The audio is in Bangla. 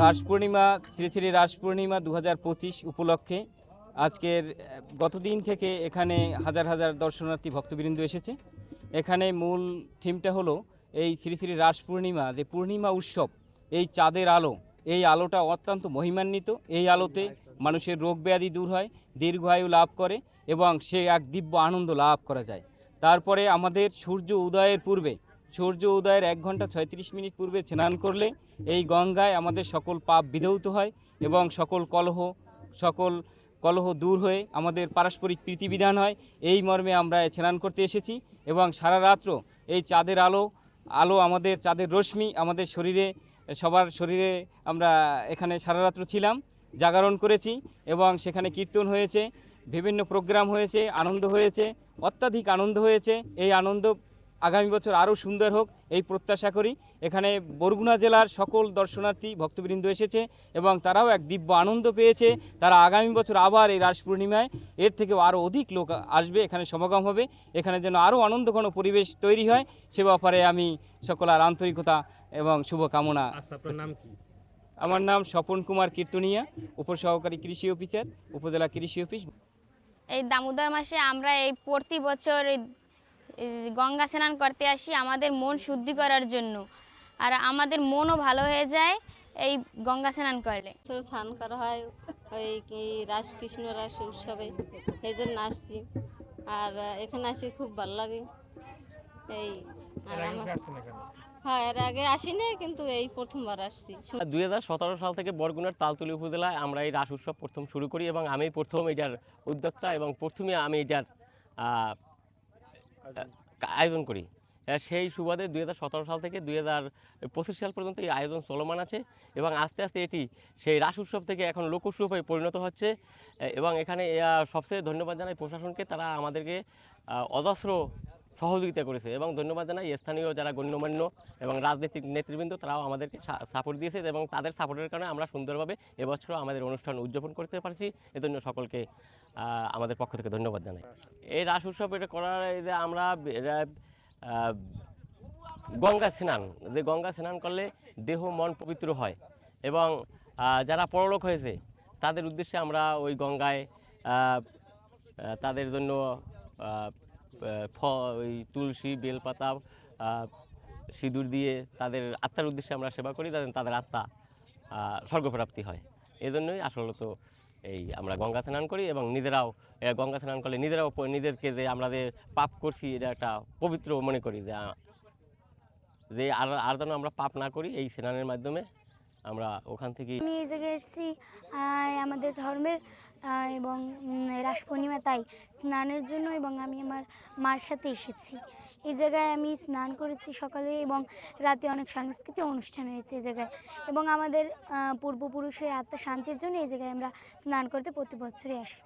রাস পূর্ণিমা, শ্রী শ্রী রাস পূর্ণিমা দু উপলক্ষে আজকের গতদিন থেকে এখানে হাজার হাজার দর্শনার্থী ভক্তবৃন্দ এসেছে। এখানে মূল থিমটা হলো এই শ্রী শ্রী রাস পূর্ণিমা, যে পূর্ণিমা উৎসব, এই চাঁদের আলো, এই আলোটা অত্যন্ত মহিমান্বিত। এই আলোতে মানুষের রোগ ব্যাধি দূর হয়, দীর্ঘায়ু লাভ করে এবং সে এক দিব্য আনন্দ লাভ করা যায়। তারপরে আমাদের সূর্য উদয়ের পূর্বে সূর্য উদয়ের এক ঘণ্টা ছয়ত্রিশ মিনিট পূর্বে স্নান করলে এই গঙ্গায় আমাদের সকল পাপ বিধৌত হয় এবং সকল কলহ সকল কলহ দূর হয়ে আমাদের পারস্পরিক প্রীতিবিধান হয়। এই মর্মে আমরা স্নান করতে এসেছি এবং সারা রাত্র এই চাঁদের আলো আলো আমাদের চাঁদের রশ্মি আমাদের শরীরে, সবার শরীরে আমরা এখানে সারা রাত্র ছিলাম, জাগরণ করেছি এবং সেখানে কীর্তন হয়েছে, বিভিন্ন প্রোগ্রাম হয়েছে, আনন্দ হয়েছে, অত্যাধিক আনন্দ হয়েছে। এই আনন্দ আগামী বছর আরও সুন্দর হোক এই প্রত্যাশা করি। এখানে বরগুনা জেলার সকল দর্শনার্থী ভক্তবৃন্দ এসেছে এবং তারাও এক দিব্য আনন্দ পেয়েছে। তারা আগামী বছর আবার এই রাস পূর্ণিমায় এর থেকেও আরও অধিক লোক আসবে এখানে সমাগম হবে। এখানে যেন আরও আনন্দঘন পরিবেশ তৈরি হয় সে ব্যাপারে আমি সকলের আন্তরিকতা এবং শুভকামনা আচ্ছা আপনার নাম কি? আমার নাম স্বপন কুমার কীর্তনিয়া উপসহকারী কৃষি অফিসার উপজেলা কৃষি অফিস। এই দামোদর মাসে আমরা এই প্রতি বছর গঙ্গা স্নান করতে আসি আমাদের মন শুদ্ধি করার জন্য। আর আমাদের মনও ভালো হয়ে যায় এই গঙ্গা স্নান করলে। স্নান করা হয় ওই কি রাস কৃষ্ণ রাস উৎসবে এই জন্য আসছি। আর এখানে আসি খুব ভালো লাগে। এই আর আমার হ্যাঁ এর আগে আসিনি কিন্তু এই প্রথমবার আসছি। দুই হাজার সতেরো সাল থেকে বরগুনার তালতলি উপজেলায় আমরা এই রাস উৎসব প্রথম শুরু করি এবং আমি প্রথম এটার উদ্যোক্তা এবং প্রথমে আমি এটার আহ, আয়োজন করি। সেই সুবাদে দুই হাজার সতেরো সাল থেকে দুই হাজার পঁচিশ সাল পর্যন্ত এই আয়োজন চলমান আছে এবং আস্তে আস্তে এটি সেই রাস উৎসব থেকে এখন লোক উৎসবে পরিণত হচ্ছে। এবং এখানে সবচেয়ে ধন্যবাদ জানাই প্রশাসনকে। তারা আমাদেরকে অজস্র সহযোগিতা করেছে এবং ধন্যবাদ জানাই স্থানীয় যারা গণ্যমান্য এবং রাজনৈতিক নেতৃবৃন্দ, তারাও আমাদেরকে সাপোর্ট দিয়েছে এবং তাদের সাপোর্টের কারণে আমরা সুন্দরভাবে এবছরও আমাদের অনুষ্ঠান উদযাপন করতে পারছি। এজন্য সকলকে আমাদের পক্ষ থেকে ধন্যবাদ জানাই। এই রাস উৎসব এটা করার যে আমরা গঙ্গা স্নান, যে গঙ্গা স্নান করলে দেহ মন পবিত্র হয় এবং যারা পরলোক হয়েছে তাদের উদ্দেশ্যে আমরা ওই গঙ্গায় তাদের জন্য ওই তুলসী, বেলপাতা সিঁদুর দিয়ে তাদের আত্মার উদ্দেশ্যে আমরা সেবা করি যাতে তাদের আত্মা স্বর্গপ্রাপ্তি হয়। এজন্যই আসলে তো এই আমরা গঙ্গা স্নান করি এবং নিজেরাও গঙ্গা স্নান করলে নিজেরাও নিজেদেরকে যে আমরা যে পাপ করছি, এটা একটা পবিত্র মনে করি যে যে আর আর যেন আমরা পাপ না করি, এই স্নানের মাধ্যমে আমরা ওখান থেকে আমি এই জায়গায় এসেছি আমাদের ধর্মের এবং রাস পূর্ণিমা তাই স্নানের জন্য এবং আমি আমার মার সাথে এসেছি। এই জায়গায় আমি স্নান করেছি সকালে এবং রাতে অনেক সাংস্কৃতিক অনুষ্ঠান হয়েছে এই জায়গায়। এবং আমাদের পূর্বপুরুষের আত্মা শান্তির জন্য এই জায়গায় আমরা স্নান করতে প্রতি বছরই আসি।